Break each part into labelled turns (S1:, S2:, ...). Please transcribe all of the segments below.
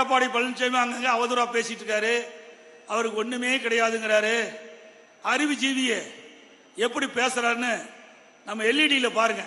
S1: எடப்பாடி பழனிசாமி அங்கங்க அவதூறா பேசிட்டு இருக்காரு அவருக்கு ஒண்ணுமே கிடையாதுங்கிறாரு. அறிவு அறிவுஜீவியே எப்படி பேசுறாருன்னு நம்ம எல்இடியில பாருங்க.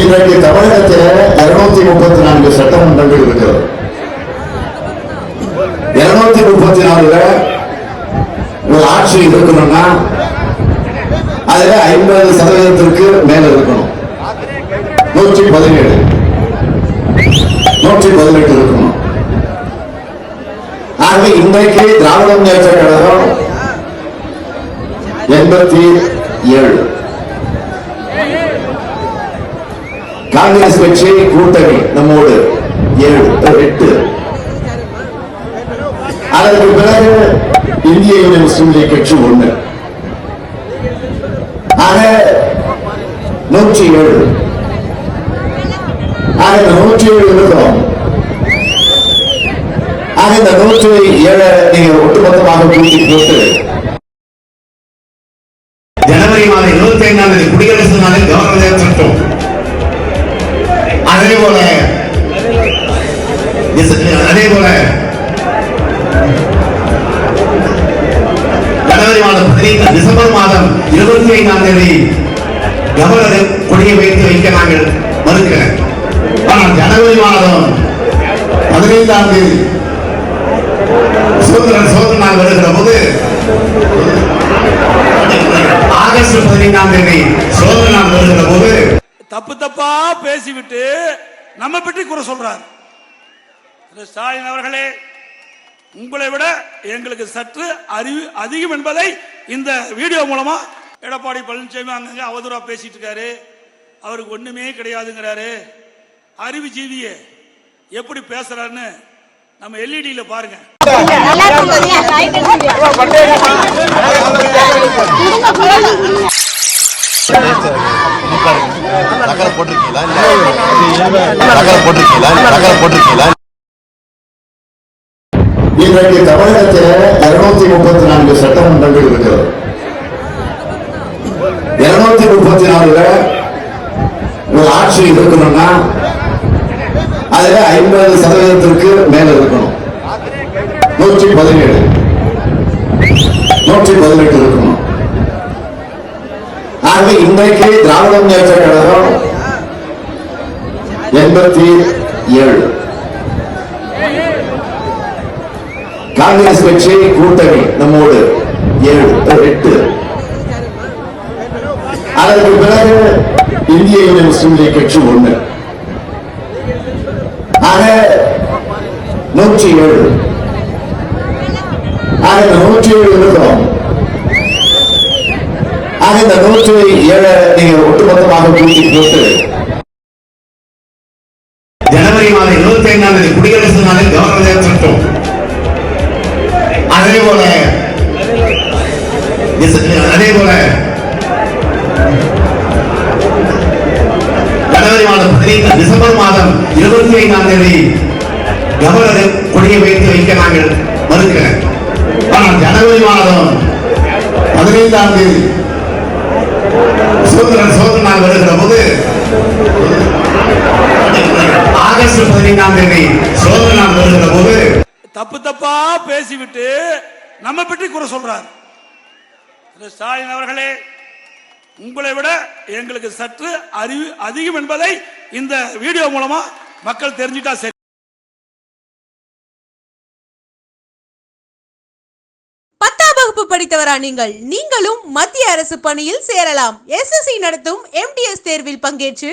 S2: இன்றைக்கு தமிழகத்தில் இருநூத்தி முப்பத்தி நான்கு சட்டமன்றங்கள் இருக்கிறது. இருநூத்தி முப்பத்தி நாலுல ஒரு ஆட்சி இருக்கணும்னா அதுல ஐம்பது சதவீதத்திற்கு மேல இருக்கணும். நூற்றி பதினேழு. நூற்றி பதினெட்டு இருக்கணும். ஆகவே இன்றைக்கு திராவிட முன்னேற்ற கழகம் எண்பத்தி ஏழு. காங்கிரஸ் கட்சி கூட்டணி நம்மோடு ஏழு எட்டு. அதற்கு பிறகு இந்திய யூனியன் முஸ்லீம் லீக் கட்சி ஒண்ணு ஆக நூற்றி ஏழு. ஆக இந்த நூற்றி ஏழு இருக்கிறோம் ஆக இந்த நூற்றி ஏழு நீங்க ஒட்டுமொத்தமாக கூட்டி போட்டு
S3: ஜனவரி மாதம் இருபத்தி ஐந்தாம் தேதி குடியரசு நாளில் கவர்னர் சட்டம் அதே போல அதே போல மாதம் பதினைந்து டிசம்பர் மாதம் இருபத்தி ஐந்தாம் தேதி கவர்னர் கொடியை வைத்து வைக்க நாங்கள் மறுக்கிறேன். ஆனால் ஜனவரி மாதம் பதினைந்தாம் தேதி சுதந்திர சுதந்திர நாள் வருகிற போது ஆகஸ்ட் பதினைந்தாம் தேதி சுதந்திர நாள் வருகிற போது
S1: தப்பு தப்பா பேசிவிட்டு நம்ம பற்றி குறை சொல்றார். ஸ்டாலின் அவர்களே உங்களை விட எங்களுக்கு சற்று அறிவு அதிகம் என்பதை இந்த வீடியோ மூலமா எடப்பாடி பழனிசாமி அங்கங்க அவதூறா பேசிட்டு இருக்காரு அவருக்கு ஒண்ணுமே கிடையாதுங்கிறாரு. அறிவுஜீவியே எப்படி பேசுறாருன்னு நம்ம எல்இடியில பாருங்க.
S4: போட்டிருக்கீங்களா? போட்டிருக்கீங்களா? போட்டிருக்கீங்களா?
S2: இன்றைக்கு தமிழகத்தில் இருநூத்தி முப்பத்தி நான்கு சட்டமன்றங்கள் இருக்கிறது. இருநூத்தி முப்பத்தி நாலுல ஒரு ஆட்சி இருக்கணும்னா அதுல ஐம்பது சதவீதத்திற்கு மேல இருக்கணும். நூற்றி பதினேழு. நூற்றி பதினெட்டு இருக்கணும். ஆகவே இன்றைக்கு திராவிட முன்னேற்ற கழகம் எண்பத்தி ஏழு. காங்கிரஸ் கட்சி கூட்டணி நம்மோடு ஏழு எட்டு. அதற்கு பிறகு இந்திய யூனியன் முஸ்லீம் லீக் கட்சி ஒண்ணு ஆக நூற்றி ஏழு. ஆக இந்த நூற்றி ஏழு இருக்கிறோம் ஆக இந்த நூற்றி ஏழு நீங்க ஒட்டுமொத்தமாக கூட்டி போட்டு
S3: ஜனவரி மாதம் இருபத்தி ஐந்தாம் தேதி குடியரசு நாளில் கவர்னர் சட்டம். அதே போல. அதே போல. ஜனவரி மாதம் பதினைந்து டிசம்பர் மாதம் இருபத்தி ஐந்தாம் தேதி கவர்னர் கொடியை வைத்து வைக்க நாங்கள் மறுக்கிறேன். ஆனால் ஜனவரி மாதம் பதினைந்தாம் தேதி சுதந்திர சோதனை நாள் வருகிற போது ஆகஸ்ட் பதினைந்தாம் தேதி சோதனை நாள் வருகிற போது
S1: தப்பு தப்பா பேசிவிட்டு நம்ம பற்றி குறை சொல்றார். ஸ்டாலின் அவர்களே உங்களை விட எங்களுக்கு சற்று அறிவு அதிகம் என்பதை இந்த வீடியோ மூலமா மக்கள் தெரிஞ்சுட்டா சரி.
S5: பத்தாம் வகுப்பு படித்தவரா நீங்கள்? நீங்களும் மத்திய அரசு பணியில் சேரலாம். எஸ்எஸ்சி நடத்தும் எம்டிஎஸ் தேர்வில் பங்கேற்று